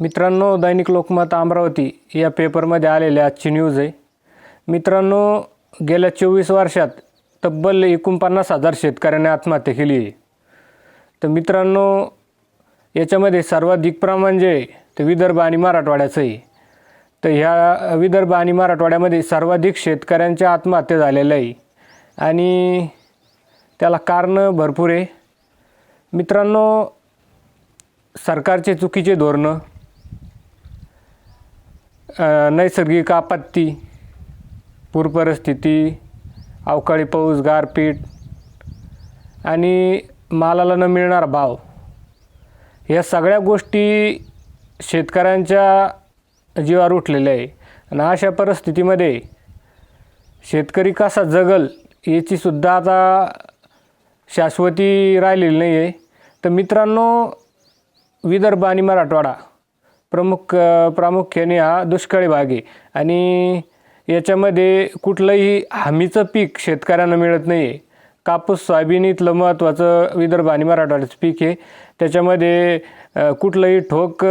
मित्रांनो दैनिक लोकमत अमरावती या पेपरमध्ये आलेली आजची न्यूज आहे. मित्रांनो गेल्या चोवीस वर्षात तब्बल एकोणपन्नास हजार शेतकऱ्यांनी आत्महत्या केली आहे. तर मित्रांनो याच्यामध्ये सर्वाधिक प्रमाण जे आहे ते विदर्भ आणि मराठवाड्याचं आहे. तर ह्या विदर्भ आणि मराठवाड्यामध्ये सर्वाधिक शेतकऱ्यांच्या आत्महत्या झालेल्या आहे. आणि त्याला कारणं भरपूर आहे. मित्रांनो सरकारचे चुकीचे धोरणं नैसर्गिक आपत्ती पूरपरिस्थिती अवकाळी पाऊस गारपीट आणि मालाला न मिळणारा भाव या सगळ्या गोष्टी शेतकऱ्यांच्या जीवावर उठलेल्या आहे. आणि अशा परिस्थितीमध्ये शेतकरी कसा जगल याचीसुद्धा आता शाश्वती राहिलेली नाही आहे तर मित्रांनो विदर्भ आणि मराठवाडा प्रमुख प्रामुख्याने हा दुष्काळी भाग आहे. आणि याच्यामध्ये कुठलंही हमीचं पीक शेतकऱ्यांना मिळत नाही आहे कापूस सोयाबीन इथलं महत्त्वाचं विदर्भ आणि मराठवाड्याचं पीक आहे. त्याच्यामध्ये कुठलंही ठोक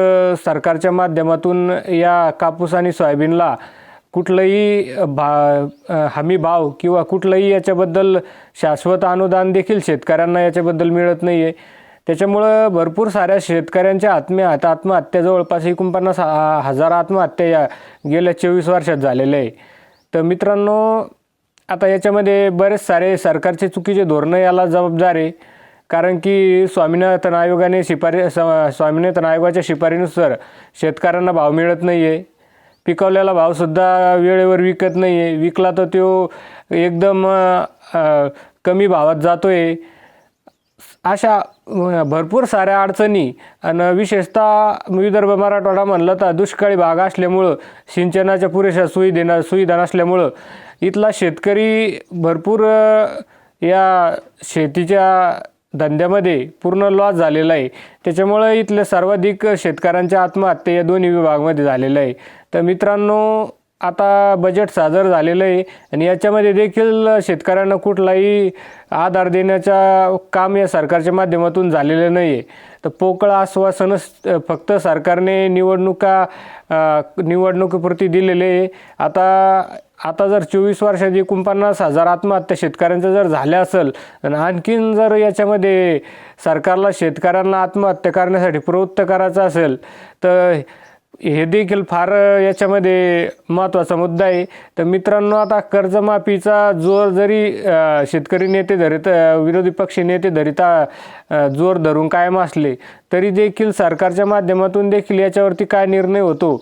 सरकारच्या माध्यमातून या कापूस आणि सोयाबीनला कुठलंही भा हमी भाव किंवा कुठलंही याच्याबद्दल शाश्वत अनुदान देखील शेतकऱ्यांना याच्याबद्दल मिळत नाही आहे त्याच्यामुळं भरपूर साऱ्या शेतकऱ्यांच्या आत्म्या आता आत्महत्या जवळपास एकोणपन्नास हा- हजार आत्महत्या या गेल्या चोवीस वर्षात झालेल्या आहे. तर मित्रांनो आता याच्यामध्ये बरेच सारे सरकारचे चुकीचे धोरणं याला जबाबदार आहे. कारण की स्वामीनाथन आयोगाने शिफारी स- स्वामीनाथन आयोगाच्या शिफारीनुसार शेतकऱ्यांना भाव मिळत नाही आहे पिकवलेला भावसुद्धा वेळेवर विकत नाही आहे विकला तर तो एकदम कमी भावात जातो आहे अशा भरपूर साऱ्या अडचणी आणि विशेषतः विदर्भ मराठवाडा म्हणलं तर दुष्काळी भाग असल्यामुळं सिंचनाच्या पुरेशा सुविधा सुविधा नसल्यामुळं इथला शेतकरी भरपूर या शेतीच्या धंद्यामध्ये पूर्ण लॉस झालेला आहे. त्याच्यामुळं इथल्या सर्वाधिक शेतकऱ्यांच्या आत्महत्या या दोन्ही विभागामध्ये झालेलं आहे. तर मित्रांनो आता बजेट सादर झालेलं आहे आणि याच्यामध्ये देखील शेतकऱ्यांना कुठलाही आधार देण्याचा काम या सरकारच्या माध्यमातून झालेलं नाही आहे तर पोकळ आश्वासनच फक्त सरकारने निवडणुका निवडणुकीपुरती दिलेले आहे. आता आता जर चोवीस वर्षात एकोणपन्नास हजार आत्महत्या शेतकऱ्यांचं जर झाल्या असेल आणि आणखीन जर याच्यामध्ये सरकारला शेतकऱ्यांना आत्महत्या करण्यासाठी प्रवृत्त करायचं असेल तर हे देखील फार याच्यामध्ये महत्त्वाचा मुद्दा आहे. तर मित्रांनो आता कर्जमाफीचा जोर जरी शेतकरी नेते धरित विरोधी पक्ष नेते धरिता जोर धरून कायम असले तरी देखील सरकारच्या माध्यमातून देखील याच्यावरती काय निर्णय होतो?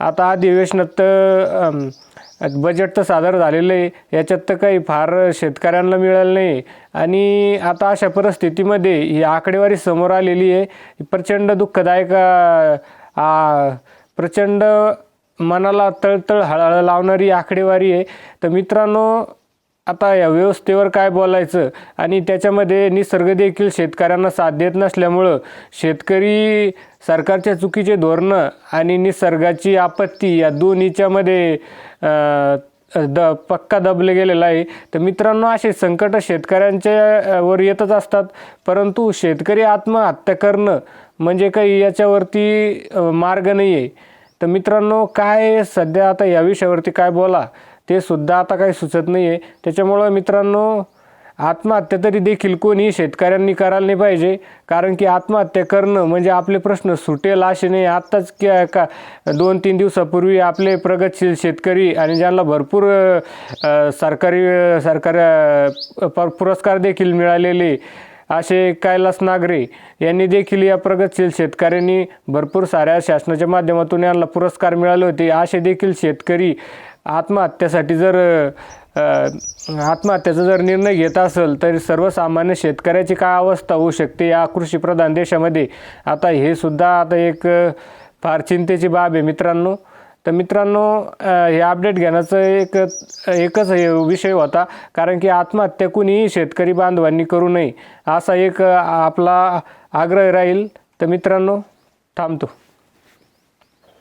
आता अधिवेशनात तर, बजेट तर सादर झालेलं आहे. याच्यात तर काही फार शेतकऱ्यांना मिळालं नाही. आणि आता अशा परिस्थितीमध्ये ही आकडेवारी समोर आलेली आहे. प्रचंड दुःखदायक आ, प्रचंड मनाला तळतळ हळहळ लावणारी आकडेवारी आहे. तर मित्रांनो आता या व्यवस्थेवर काय बोलायचं? आणि त्याच्यामध्ये निसर्ग देखील शेतकऱ्यांना साथ देत नसल्यामुळं शेतकरी सरकारच्या चुकीचे धोरणं आणि निसर्गाची आपत्ती या दोन्हीच्यामध्ये द पक्का दबले गेलेला आहे. तर मित्रांनो असे संकट शेतकऱ्यांच्या वर येतच असतात. परंतु शेतकरी आत्महत्या करणं म्हणजे काही याच्यावरती मार्ग नाही आहे तर मित्रांनो काय सध्या आता या विषयावरती काय बोला ते सुद्धा आता काही सुचत नाही आहे त्याच्यामुळं मित्रांनो आत्महत्या तरी देखील कोणी शेतकऱ्यांनी करायला नाही पाहिजे. कारण की आत्महत्या करणं म्हणजे आपले प्रश्न सुटेल असे नाही. आत्ताच क्या का दोन तीन दिवसापूर्वी आपले प्रगतशील शेतकरी आणि ज्यांना भरपूर सरकारी सरकार प- पुरस्कार देखील मिळालेले असे कैलास नागरे यांनी देखील या प्रगतशील शेतकऱ्यांनी भरपूर साऱ्या शासनाच्या माध्यमातून यांना पुरस्कार मिळाले होते. असे देखील शेतकरी आत्महत्यासाठी जर आत्महत्याचा जर निर्णय घेत असेल तर सर्वसामान्य शेतकऱ्याची काय अवस्था होऊ शकते या कृषीप्रधान देशामध्ये? आता हे सुद्धा आता एक फार चिंतेची बाब आहे मित्रांनो. तर मित्रांनो हे अपडेट घेण्याचं एक एकच हे विषय होता. कारण की आत्महत्या कुणीही शेतकरी बांधवांनी करू नये असा एक आपला आग्रह राहील. तर मित्रांनो थांबतो.